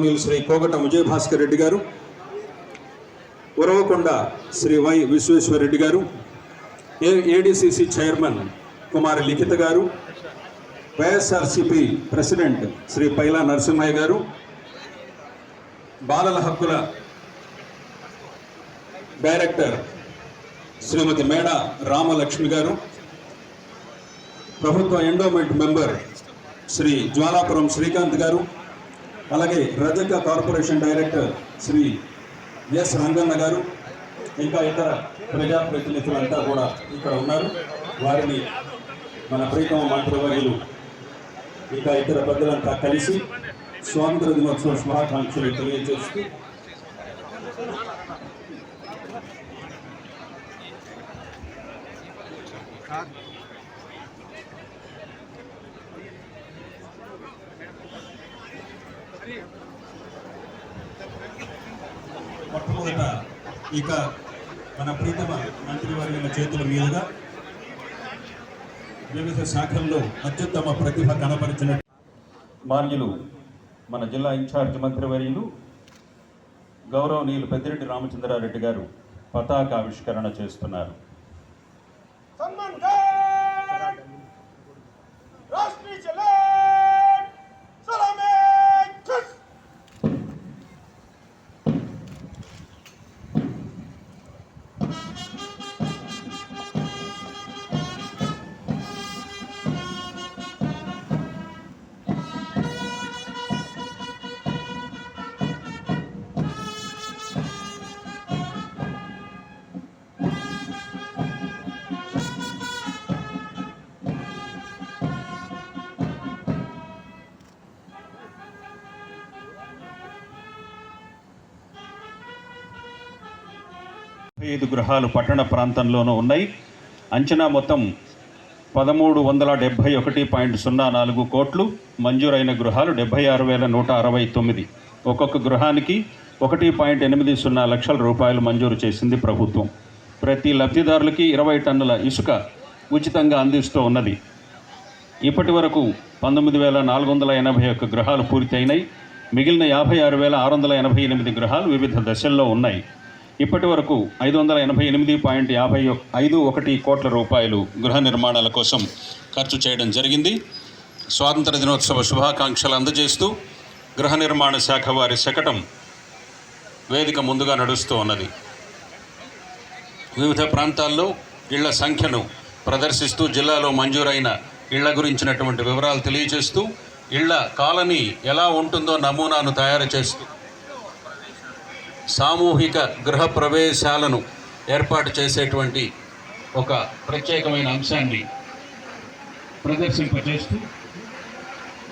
గౌరవనీయులు శ్రీ కోగట విజయభాస్కర్ రెడ్డి గారు ఉరవకొండ శ్రీ వై విశ్వేశ్వరరెడ్డి గారు ADCC chairman Kumari Likhitha garu YSRCP president Shri Paila Narasimhaiah garu బాలల హక్కుల డైరెక్టర్ శ్రీమతి మేడ రామలక్ష్మి గారు ప్రభుత్వ ఎండోమెంట్ మెంబర్ శ్రీ జ్వాలాపురం శ్రీకాంత్ గారు అలాగే Rajaka corporation director Shri S Ranganna garu ఇంకా ఇతర ప్రజాప్రతినిధులంతా కూడా ఇక్కడ ఉన్నారు. వారిని మన ప్రీతమ మంత్రివర్యులు ఇంకా ఇతర పెద్దలంతా కలిసి స్వాతంత్ర దినోత్సవ శుభాకాంక్షలు తెలియజేస్తూ మొట్టమొదట ఇక మన ప్రీతమ మంత్రివర్యుల చేతుల మీదుగా వివిధ శాఖల్లో అత్యుత్తమ ప్రతిభ కనపరిచిన మాన్యులు మన జిల్లా ఇన్ఛార్జ్ మంత్రివర్యులు గౌరవనీయులు పెద్దిరెడ్డి రామచంద్రారెడ్డి గారు పతాక ఆవిష్కరణ చేస్తున్నారు. ఐదు గృహాలు పట్టణ ప్రాంతంలోనూ ఉన్నాయి. అంచనా మొత్తం పదమూడు వందల డెబ్భై ఒకటి పాయింట్ సున్నా నాలుగు కోట్లు. మంజూరైన గృహాలు డెబ్భై ఆరు వేల నూట అరవై తొమ్మిది. ఒక్కొక్క గృహానికి ఒకటి పాయింట్ ఎనిమిది సున్నా లక్షల రూపాయలు మంజూరు చేసింది ప్రభుత్వం. ప్రతి లబ్ధిదారులకి ఇరవై టన్నుల ఇసుక ఉచితంగా అందిస్తూ ఉన్నది. ఇప్పటి వరకు పంతొమ్మిది వేల నాలుగు వందల ఎనభై ఒక్క గృహాలు పూర్తయినాయి. మిగిలిన యాభై ఆరు వేల ఆరు వందల ఎనభై ఎనిమిది గృహాలు వివిధ దశల్లో ఉన్నాయి. ఇప్పటి వరకు ఐదు వందల ఎనభై ఎనిమిది పాయింట్ యాభై ఐదు ఒకటి కోట్ల రూపాయలు గృహ నిర్మాణాల కోసం ఖర్చు చేయడం జరిగింది. స్వాతంత్ర దినోత్సవ శుభాకాంక్షలు అందజేస్తూ గృహ నిర్మాణ శాఖ వారి శకటం వేదిక ముందుగా నడుస్తూ ఉన్నది. వివిధ ప్రాంతాల్లో ఇళ్ళ సంఖ్యను ప్రదర్శిస్తూ జిల్లాలో మంజూరైన ఇళ్ళ గురించినటువంటి వివరాలు తెలియజేస్తూ ఇళ్ళ కాలనీ ఎలా ఉంటుందో నమూనాను తయారు చేస్తూ సామూహిక గృహ ప్రవేశాలను ఏర్పాటు చేసేటువంటి ఒక ప్రత్యేకమైన అంశాన్ని ప్రదర్శింపజేస్తూ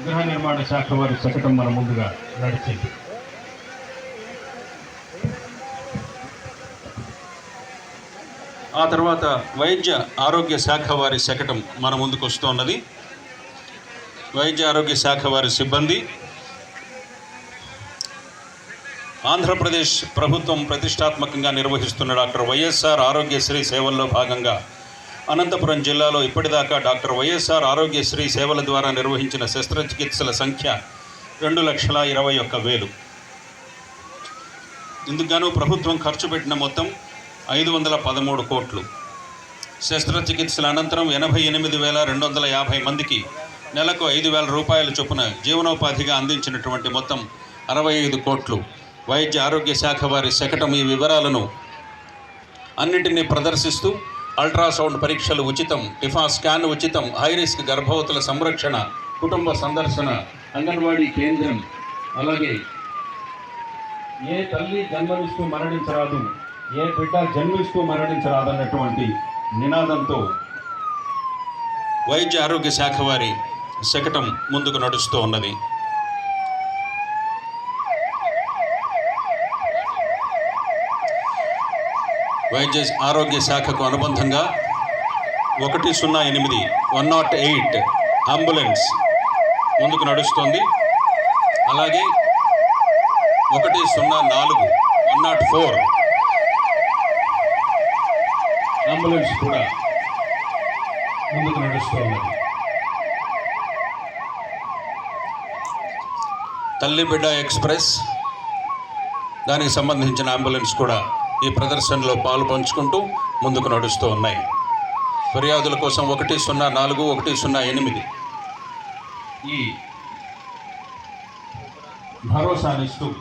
గృహ నిర్మాణ శాఖ వారి శకటం మన ముందుగా నడిచింది. ఆ తర్వాత వైద్య ఆరోగ్య శాఖ వారి శకటం మన ముందుకు వస్తున్నది వైద్య ఆరోగ్య శాఖ వారి సిబ్బంది ఆంధ్రప్రదేశ్ ప్రభుత్వం ప్రతిష్టాత్మకంగా నిర్వహిస్తున్న డాక్టర్ వైఎస్ఆర్ ఆరోగ్యశ్రీ సేవల్లో భాగంగా అనంతపురం జిల్లాలో ఇప్పటిదాకా డాక్టర్ వైఎస్ఆర్ ఆరోగ్యశ్రీ సేవల ద్వారా నిర్వహించిన శస్త్రచికిత్సల సంఖ్య రెండు లక్షల ఇరవై ఒక్క వేలు. ఇందుకుగాను ప్రభుత్వం ఖర్చు పెట్టిన మొత్తం ఐదు వందల పదమూడు కోట్లు. శస్త్రచికిత్సల అనంతరం ఎనభై ఎనిమిది వేల రెండు వందల యాభై మందికి నెలకు ఐదు వేల రూపాయల చొప్పున జీవనోపాధిగా అందించినటువంటి మొత్తం అరవై ఐదు కోట్లు. వైద్య ఆరోగ్య శాఖ వారి శకటం ఈ వివరాలను అన్నింటినీ ప్రదర్శిస్తూ అల్ట్రాసౌండ్ పరీక్షలు ఉచితం టిఫా స్కాన్ ఉచితం హైరిస్క్ గర్భవతుల సంరక్షణ కుటుంబ సందర్శన అంగన్వాడీ కేంద్రం అలాగే ఏ తల్లి జన్మనిస్తూ మరణించరాదు ఏ బిడ్డ జన్మిస్తూ మరణించరాదు అన్నటువంటి నినాదంతో వైద్య ఆరోగ్య శాఖ వారి శకటం ముందుకు నడుస్తూ ఉన్నది. వైద్య ఆరోగ్య శాఖకు అనుబంధంగా ఒకటి సున్నా ఎనిమిది వన్ నాట్ ఎయిట్ అంబులెన్స్ ముందుకు నడుస్తోంది. అలాగే ఒకటి సున్నా నాలుగు వన్ నాట్ ఫోర్ అంబులెన్స్ కూడా ముందుకు నడుస్తుంది. తల్లిబిడ్డ ఎక్స్ప్రెస్ దానికి సంబంధించిన అంబులెన్స్ కూడా ఈ ప్రదర్శనలో పాలు పంచుకుంటూ ముందుకు నడుస్తూ ఉన్నాయి. ఫిర్యాదుల కోసం ఒకటి సున్నా నాలుగు ఒకటి సున్నా ఎనిమిది. ఈ భరోసానిస్తూ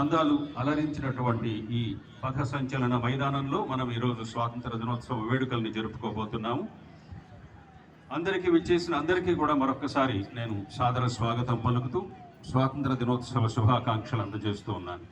చందాలు అలరించినటువంటి ఈ పథ సంచలన మైదానంలో మనం ఈరోజు స్వాతంత్ర దినోత్సవ వేడుకల్ని జరుపుకోబోతున్నాము. అందరికీ విచ్చేసిన అందరికీ కూడా మరొకసారి నేను సాదర స్వాగతం పలుకుతూ స్వాతంత్ర దినోత్సవ శుభాకాంక్షలు అందజేస్తూ ఉన్నాను.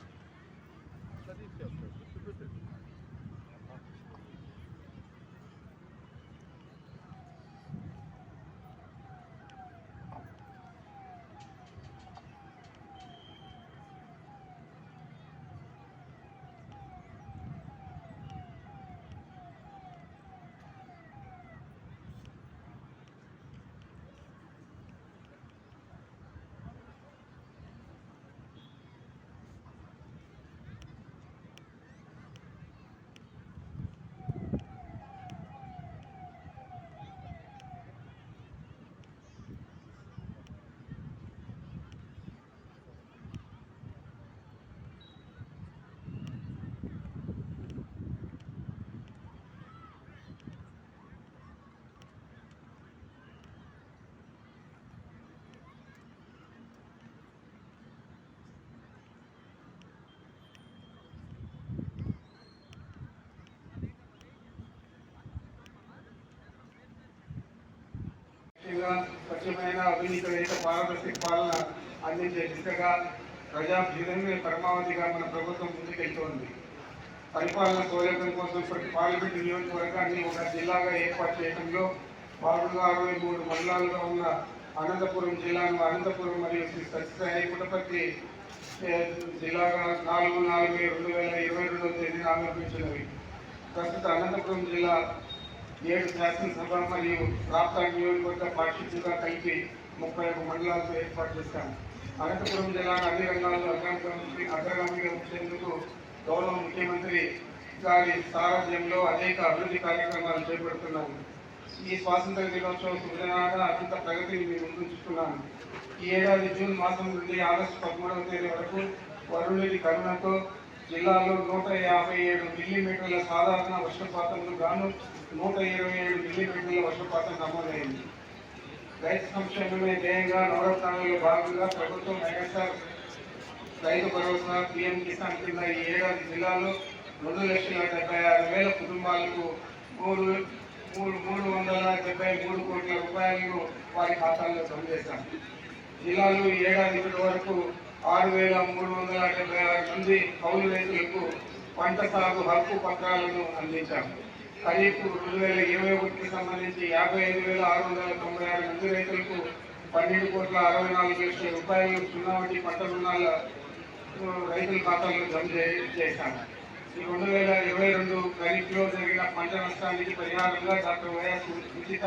స్వచ్ఛమైన అవినీతి రహిత పారదర్శక పాలన అందించే దిశగా ప్రజాభీదమే పరమావధిగా మన ప్రభుత్వం ముందుకెళ్తోంది. పరిపాలన సౌలభ్యం కోసం ప్రతి పార్లమెంట్ నియోజకవర్గాన్ని ఒక జిల్లాగా ఏర్పాటు చేయడంలో భాగంగా అరవై మూడు మండలాలుగా ఉన్న అనంతపురం జిల్లాను అనంతపురం మరియు శ్రీ సత్యసాయి పుట్టపర్తి జిల్లాగా నాలుగు నాలుగు రెండు వేల ఇరవై రెండవ తేదీన ఆవిర్భించినవి ప్రస్తుత అనంతపురం జిల్లా ఏడు శాసనసభ మరియు రాష్ట్ర నియోజకవర్గ పార్షిప్గా కలిపి ముప్పై ఒక మండలాలతో ఏర్పాటు చేశాను అనంతపురం జిల్లాను అన్ని రంగాల్లో అగ్రగామి అగ్రగామిగా ఉంచేందుకు గౌరవ ముఖ్యమంత్రి గారి సారథ్యంలో అనేక అభివృద్ధి కార్యక్రమాలు చేపడుతున్నాము. ఈ స్వాతంత్ర దినోత్సవం శుభదినాన అత్యంత ప్రగతిని మేము ముందుంచుకున్నాము ఈ ఏడాది జూన్ మాసం నుండి ఆగస్టు పదమూడవ తేదీ వరకు వరుణుడి కరుణతో జిల్లాలో నూట యాభై ఏడు మిల్లీమీటర్ల సాధారణ వర్షపాతంలో గాను నూట ఇరవై ఏడు మిల్లీమీటర్ల వర్షపాతం నమోదైంది. రైతు సంక్షేమమే ధ్యేయంగా నవరత్నాలలో భాగంగా ప్రభుత్వం మెగాస్టార్ రైతు భరోసా పిఎం కిసాన్ కింద ఈ ఏడాది జిల్లాలో రెండు లక్షల డెబ్బై ఆరు వేల కుటుంబాలకు మూడు మూడు మూడు వందల డెబ్బై మూడు కోట్ల రూపాయలను వారి ఖాతాల్లో జమ చేశాం. జిల్లాలో ఈ ఏడాది ఇప్పటి వరకు ఆరు వేల మూడు వందల డెబ్బై ఆరు మంది కౌలు రైతులకు పంట సాగు హక్కు పత్రాలను అందించాము ఖరీఫ్ రెండు వేల ఇరవై ఒకటికి సంబంధించి యాభై ఐదు వేల ఆరు వందల తొంభై ఆరు మంది రైతులకు పన్నెండు కోట్ల అరవై నాలుగు లక్షల రూపాయలు సున్నా వడ్డీ పంట రుణాల రైతుల ఖాతాలను జమ చేశాము ఈ రెండు వేల ఇరవై రెండు ఖరీఫ్లో జరిగిన పంట నష్టానికి పరిహారంగా డాక్టర్ వైఎస్ ఉచిత